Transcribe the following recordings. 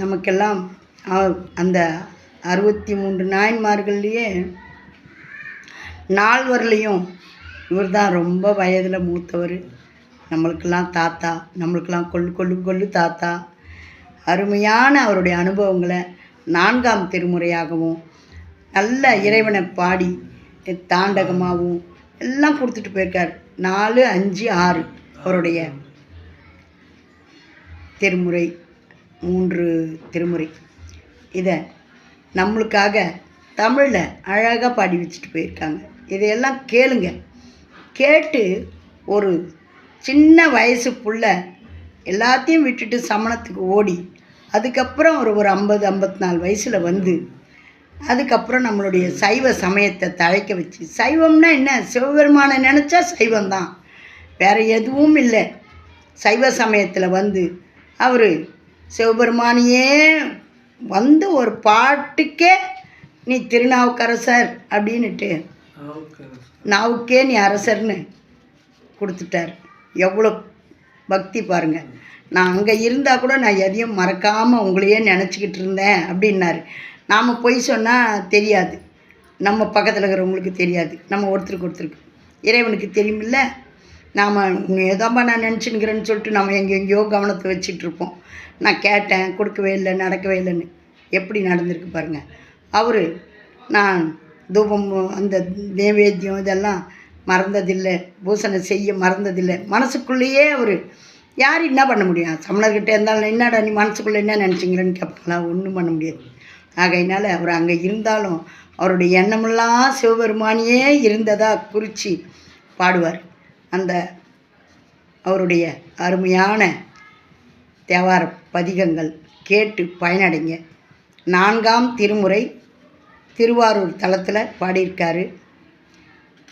நமக்கெல்லாம் அந்த அறுபத்தி மூன்று நாயன்மார்கள்லேயே நால்வர்லேயும் இவர் தான் ரொம்ப வயதில் மூத்தவர். நம்மளுக்கெல்லாம் தாத்தா நம்மளுக்கெல்லாம் கொள்ளு கொள்ளு கொள்ளு தாத்தா. அருமையான அவருடைய அனுபவங்களை நான்காம் திருமுறையாகவும் நல்ல இறைவனை பாடி தாண்டகமாகவும் எல்லாம் கொடுத்துட்டு போயிருக்கார். நாலு அஞ்சு ஆறு அவருடைய திருமுறை. மூன்று திருமுறை. இதை நம்மளுக்காக தமிழில் அழகாக பாடி வச்சுட்டு போயிருக்காங்க. இதையெல்லாம் கேளுங்க. கேட்டு ஒரு சின்ன வயசு புள்ள எல்லாத்தையும் விட்டுட்டு சமணத்துக்கு ஓடி அதுக்கப்புறம் ஒரு ஒரு ஐம்பது ஐம்பத்தி நாலு வயசில் வந்து அதுக்கப்புறம் நம்மளுடைய சைவ சமயத்தை தழைக்க வச்சு சைவம்னா என்ன? சிவபெருமானை நினச்சா சைவம்தான். வேறு எதுவும் இல்லை. சைவ சமயத்தில் வந்து அவர் சிவபெருமானையே வந்து ஒரு பாட்டுக்கே நீ திருநாவுக்கரசர் அப்படின்னுட்டு நாவுக்கே நீ அரசர்னு கொடுத்துட்டார். எவ்வளோ பக்தி பாருங்க. நான் அங்கே இருந்தால் கூட நான் எதையும் மறக்காமல் உங்களையே நினச்சிக்கிட்டு இருந்தேன் அப்படின்னாரு. நாம் பொய் சொன்னால் தெரியாது. நம்ம பக்கத்தில் இருக்கிறவங்களுக்கு தெரியாது. நம்ம ஒருத்தருக்கு ஒருத்தருக்கு. இறைவனுக்கு தெரியுமில்ல? நாம் ஏதோப்பா நான் நினச்சினுக்கிறேன்னு சொல்லிட்டு நம்ம எங்கே எங்கேயோ கவனத்தை வச்சிட்டு இருப்போம் நான் கேட்டேன் கொடுக்கவே இல்லை நடக்கவே இல்லைன்னு. எப்படி நடந்திருக்கு பாருங்கள் அவர் நான் தூபம் அந்த நைவேத்தியம் இதெல்லாம் மறந்ததில்லை. பூசணை செய்ய மறந்ததில்லை. மனசுக்குள்ளேயே அவர் யார் என்ன பண்ண முடியும்? சமணர்கிட்ட இருந்தாலும் என்னடா நீ மனசுக்குள்ளே என்ன நினச்சிங்கிறேன்னு கேட்பாங்களா ஒன்றும் பண்ண முடியாது. ஆகையினால அவர் அங்கே இருந்தாலும் அவருடைய எண்ணமெல்லாம் சிவபெருமானியே இருந்ததாக குறித்து பாடுவார். அந்த அவருடைய அருமையான தேவார பதிகங்கள் கேட்டு பயனடைங்க. நான்காம் திருமுறை திருவாரூர் தளத்தில் பாடியிருக்காரு.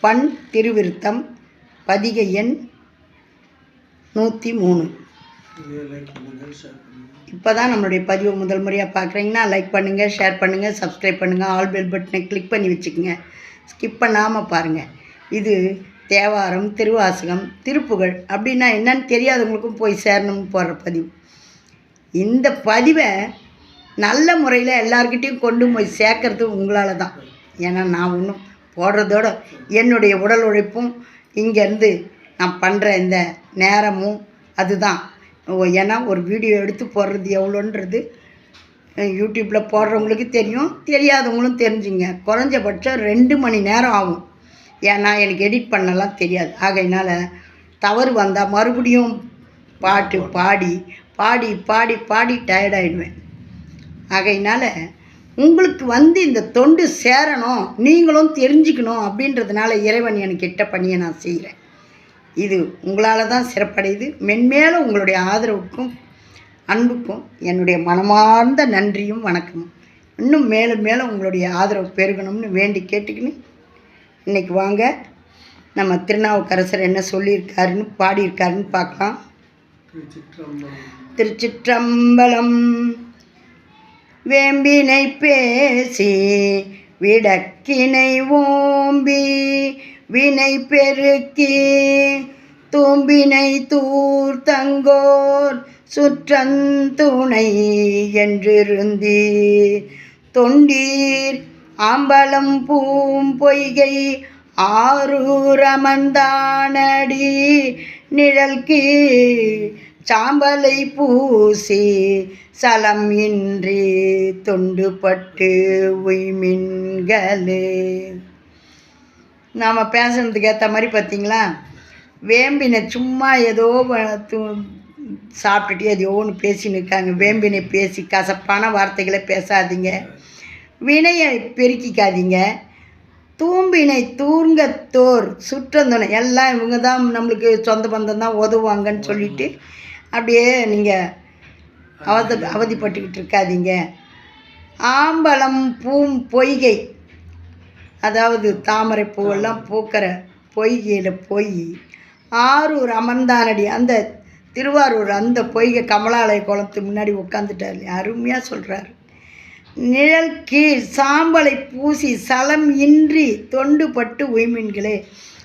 பண் திருவிருத்தம் பதிக எண் நூற்றி மூணு இப்போ தான் நம்மளுடைய பதிவை முதல் முறையாக பார்க்குறீங்கன்னா லைக் பண்ணுங்கள் ஷேர் பண்ணுங்கள் சப்ஸ்கிரைப் பண்ணுங்கள் ஆல் பெல் பட்டனை கிளிக் பண்ணி வச்சுக்கோங்க. ஸ்கிப் பண்ணாமல் பாருங்கள் இது தேவாரம் திருவாசகம் திருப்புகழ் அப்படின்னா என்னன்னு தெரியாதவங்களுக்கும் போய் சேரணும்னு போடுற பதிவு. இந்த பதிவை நல்ல முறையில் எல்லாருக்கிட்டேயும் கொண்டு போய் சேர்க்கறது உங்களால் தான். ஏன்னா நான் ஒன்றும் போடுறதோட என்னுடைய உடல் உழைப்பும் இங்கேருந்து நான் பண்ணுற இந்த நேரமும் அதுதான். ஏன்னா ஒரு வீடியோ எடுத்து போடுறது எவ்வளோன்றது யூடியூப்பில் போடுறவங்களுக்கு தெரியும் தெரியாதவங்களும் தெரிஞ்சுங்க. குறைஞ்சபட்சம் ரெண்டு மணி நேரம் ஆகும். ஏன்னா எனக்கு எடிட் பண்ணலாம் தெரியாது. ஆகையினால தவறு வந்தால் மறுபடியும் பாட்டு பாடி பாடி பாடி பாடி டயர்டாயிடுவேன் ஆகையினால உங்களுக்கு வந்து இந்த தொண்டு சேரணும் நீங்களும் தெரிஞ்சுக்கணும் அப்படின்றதுனால இறைவன் எனக்கு இட்ட பணியை நான் செய்கிறேன் இது உங்களால் தான் சிறப்படையுது. மென்மேலும் உங்களுடைய ஆதரவுக்கும் அன்புக்கும் என்னுடைய மனமார்ந்த நன்றியும் வணக்கமும். இன்னும் மேலும் மேலும் உங்களுடைய ஆதரவு பெருகணும்னு வேண்டி கேட்டுக்கின்னு இன்றைக்கி வாங்க. நம்ம திருநாவுக்கரசர் என்ன சொல்லியிருக்காருன்னு பாடியிருக்காருன்னு பார்க்கலாம். திருச்சிற்றம்பலம் வேம்பினை பேசி விடக்கினை ஓம்பி வினை பெருக்கி தூம்பினை தூர் தங்கோர் சுற்றந்துணை என்றிருந்தி தொண்டீர் ஆம்பலம் பூம் பொய்கை ஆரூரமந்தானடி நிழல்கி சாம்பலை பூசி சலம் இன்றி தொண்டுபட்டு உய்மின்களே நாம் பேசுனதுக்கு ஏற்ற மாதிரி பார்த்தீங்களா வேம்பினை சும்மா ஏதோ சாப்பிட்டுட்டே து- சாப்பிட்டுட்டு ஒன்று பேசின்னு இருக்காங்க. வேம்பினை பேசி கசப்பான வார்த்தைகளை பேசாதீங்க. வினையை பெருக்கிக்காதீங்க. தூம்பினை தூர்ங்கத்தோர் சுற்றந்துணை எல்லாம் இவங்க தான் நம்மளுக்கு சொந்த பந்தம் தான் உதவுவாங்கன்னு சொல்லிட்டு அப்படியே நீங்கள் அவதி அவதிப்பட்டுக்கிட்டு இருக்காதீங்க. ஆம்பலம் பூம் பொய்கை. அதாவது தாமரை பூவெல்லாம் பூக்கிற பொய்கையில் போய் ஆரூர் அமர்ந்தானடி அந்த திருவாரூர் அந்த பொய்கை கமலாலய குளத்து முன்னாடி உட்காந்துட்டார் அருமையாக சொல்கிறார் நிழல் கீழ் சாம்பலை பூசி சலம் இன்றி தொண்டுபட்டு உய்மீன்களே.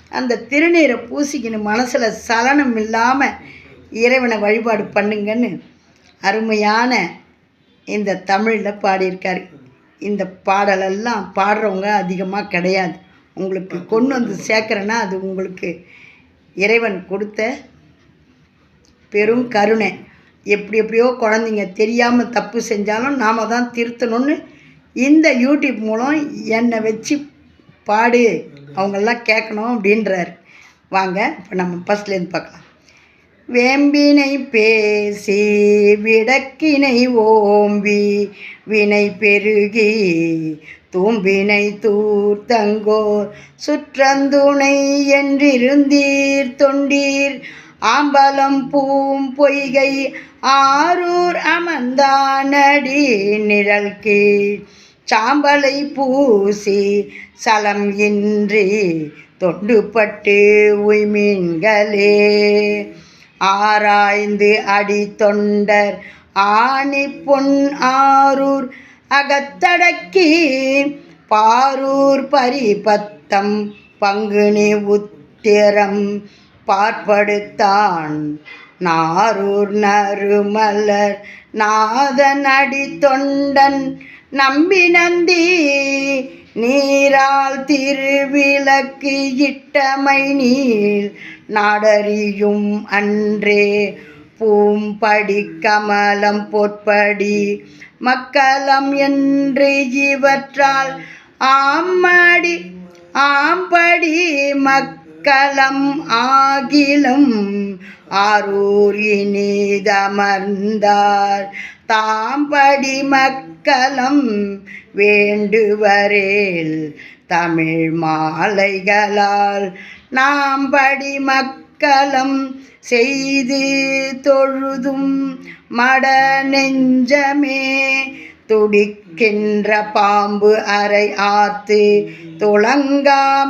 அந்த திருநீரை பூசிக்கணும் மனசில் சலனம் இல்லாமல் இறைவனை வழிபாடு பண்ணுங்கன்னு அருமையான இந்த தமிழில் பாடியிருக்காரு. இந்த பாடலெல்லாம் பாடுறவங்க அதிகமாக கிடையாது. உங்களுக்கு கொண்டு வந்து சேர்க்குறேன்னா அது உங்களுக்கு இறைவன் கொடுத்த பெரும் கருணை. எப்படி எப்படியோ குழந்தைங்க தெரியாமல் தப்பு செஞ்சாலும் நாம் தான் திருத்தணும்னு இந்த யூடியூப் மூலம் என்னை வச்சு பாடு அவங்கெல்லாம் கேட்கணும் அப்படின்றாரு. வாங்க இப்போ நம்ம ஃபஸ்ட்லேருந்து பார்க்கலாம். வேம்பினை பேசி விடக்கினை ஓம்பி வினை பெருகி தூம்பினை தூர்த்தங்கோ சுற்றந்துணை என்றிருந்தீர் தொண்டீர் ஆம்பலம் பூம் பொய்கை ஆரூர் அமர்ந்தானடி நிழல் கீழ். சாம்பலை பூசி சலம் இன்றி தொண்டுபட்டு உய்மீன்களே. ஆராய்ந்து அடி தொண்டர் ஆணி பொன் ஆரூர் அகத்தடக்கி பாரூர் பரிபத்தம் பங்குனி உத்திரம் பார்ப்படுத்தான் நாரூர் நறுமலர் நாதனடி தொண்டன் நம்பி நந்தி நீரால் திருவிளக்கு இட்டமை நீள் நாடறியும் அன்றே பூம்படி கமலம் பொற்படி மக்களம் என்று இவற்றால் ஆம்மடி ஆம்படி மக்களம் ஆகிலும் ஆரூர் இனிதமர்ந்தார் தாம்படி மக்களம் வேண்டுவரேல் தமிழ் மாலைகளால் நாம் படி மக்களம் செய்து தொழுதும் மட நெஞ்சமே துடிக்கின்ற பாம்பு அறை ஆத்து துளங்காமதியணிந்து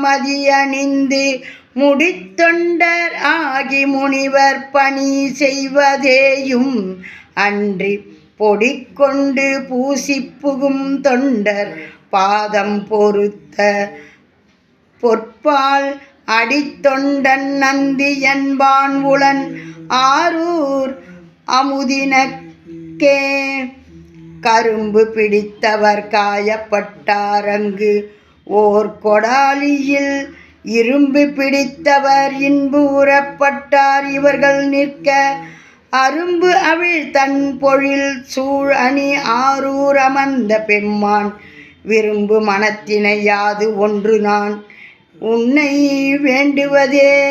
முடித்தொண்டர் ஆகி முனிவர் பணி செய்வதேயும் அன்றி பொடிக்கொண்டு பூசி புகும் தொண்டர் பாதம் பொறுத்த பொற்பால் அடித்தொண்டன் நந்தி என்பான் உளன் ஆரூர் அமுதினக்கே. கரும்பு பிடித்தவர் காயப்பட்டாரங்கு ஓர் கொடாலியில் இரும்பு பிடித்தவர் இன்பு உறப்பட்டார் இவர்கள் நிற்க. அரும்பு அவிழ் தன் பொழில் சூழ் அணி ஆரூர் அமர்ந்த பெம்மான். விரும்பு மனத்தினை யாது ஒன்று நான். உன்னை வேண்டுவதே.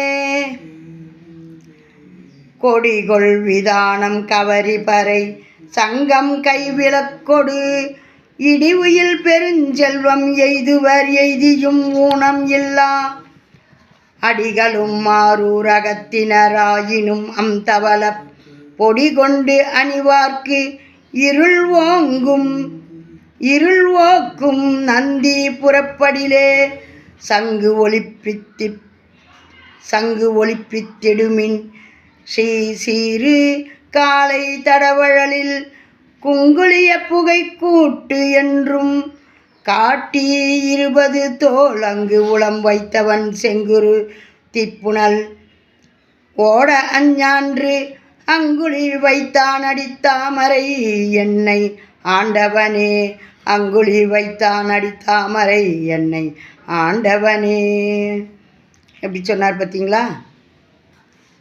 கொடிகொள் விதானம் கவரி பறை. சங்கம் கைவிலக்கொடு இடிவுயில் பெருஞ்செல்வம் எய்துவர் எய்தியும் ஊனம் இல்லா. அடிகளும் மாரூரகத்தினராயினும் அம்தவல பொடி கொண்டு அணிவார்க்கு இருள் ஓங்கும் இருள் ஓக்கும் நந்தி புறப்படிலே சங்கு ஒளிப்பித்தி சங்கு ஒளிப்பித்திடுமின் ஸ்ரீ சீரு காலை தடவழலில் குங்குளிய புகை கூட்டு என்றும் காட்டி இருபது தோல் அங்கு உளம் வைத்தவன் செங்குரு திப்புணல். ஓட அஞ்ஞான்று அங்குளில் வைத்தான் அடித்தாமரை என்னை ஆண்டவனே. அங்குளில் வைத்தான் அடித்தாமரை என்னை ஆண்டவனே. எப்படி சொன்னார் பார்த்தீங்களா?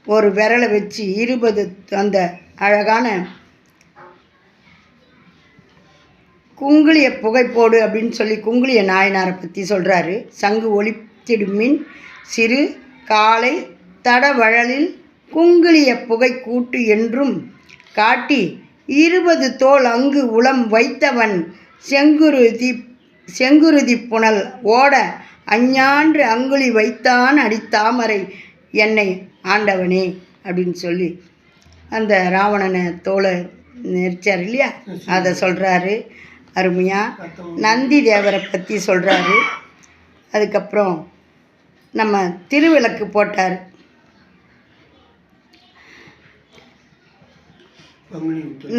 ஒரு விரலை வச்சு இருபது அந்த அழகான குங்குளிய புகைப்போடு அப்படின்னு சொல்லி குங்குளிய நாயனாரை பற்றி சொல்கிறாரு சங்கு ஒளித்திடுமின் சிறு காலை தடவழலில் குங்குளிய புகை கூட்டு என்றும் காட்டி இருபது தோல் அங்கு உளம் வைத்தவன் செங்குருதி செங்குருதி புனல் ஓட அஞ்ஞான்று அங்குழி வைத்தான் அடித்தாமரை என்னை ஆண்டவனே அப்படின்னு சொல்லி அந்த ராவணனை தோலை நெரிச்சார் இல்லையா? அதை சொல்கிறாரு அருமையாக நந்தி தேவரை பற்றி சொல்கிறாரு அதுக்கப்புறம் நம்ம திருவிளக்கு போட்டார்.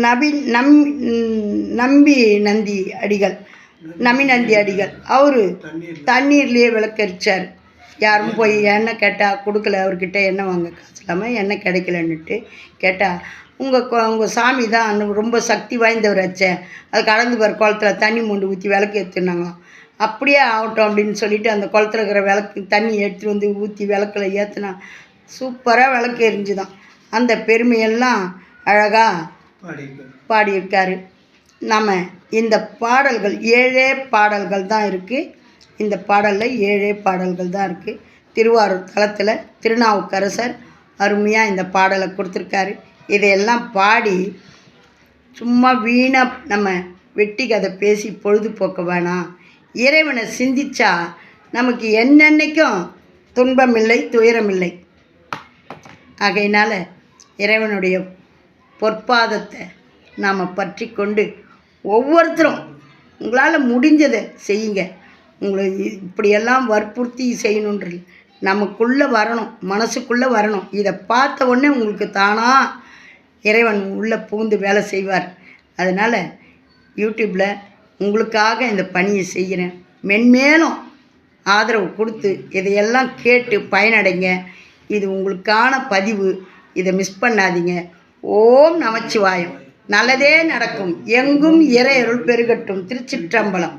நபி நம் நம்பி நந்தி அடிகள் நமி நந்தி அடிகள். அவர் தண்ணீர்லேயே விளக்கரிச்சார். யாரும் போய் எண்ணெய் கேட்டால் கொடுக்கல அவர்கிட்ட எண்ணெய் வாங்க? காசு இல்லாமல் எண்ணெய் கிடைக்கலன்னுட்டு கேட்டால் உங்கள் உங்கள் சாமி தான் அந்த ரொம்ப சக்தி வாய்ந்தவர் ஆச்சே அது கலந்து பாரு குளத்துல தண்ணி மொண்டு ஊற்றி விளக்கு ஏற்றுனாங்களாம் அப்படியே ஆகட்டும் அப்படின்னு சொல்லிட்டு அந்த குளத்துல இருக்கிற விளக்கு தண்ணி எடுத்துகிட்டு வந்து ஊற்றி விளக்கில் ஏற்றுனா சூப்பராக விளக்கு எரிஞ்சுதான். அந்த பெருமையெல்லாம் அழகாக பாடியிருக்காரு. நம்ம இந்த பாடல்கள் ஏழே பாடல்கள் தான் இருக்குது இந்த பாடலில் ஏழே பாடல்கள் தான் இருக்குது திருவாரூர் தலத்தில் திருநாவுக்கரசர் அருமையாக இந்த பாடலை கொடுத்துருக்காரு. இதையெல்லாம் பாடி சும்மா வீணாக நம்ம வெட்டி கதை பேசி பொழுதுபோக்க வேணாம். இறைவனை சிந்திச்சா நமக்கு என்னென்னைக்கும் துன்பமில்லை துயரமில்லை. ஆகையினால் இறைவனுடைய பொற்பாதத்தை நாம் பற்றி கொண்டு ஒவ்வொருத்தரும் உங்களால் முடிஞ்சதை செய்யுங்க. உங்களை இப்படியெல்லாம் வற்புறுத்தி செய்யணுன்ற நமக்குள்ளே வரணும் மனசுக்குள்ளே வரணும். இதை பார்த்த உடனே உங்களுக்கு தானாக இறைவன் உள்ளே புகுந்து வேலை செய்வார். அதனால் யூடியூப்பில் உங்களுக்காக இந்த பணியை செய்கிறேன். மென்மேலும் ஆதரவு கொடுத்து இதையெல்லாம் கேட்டு பயனடைங்க. இது உங்களுக்கான பதிவு. இதை மிஸ் பண்ணாதீங்க. ஓம் நமச்சிவாயம். நல்லதே நடக்கும். எங்கும் இறையருள் பெருகட்டும். திருச்சிற்றம்பலம்.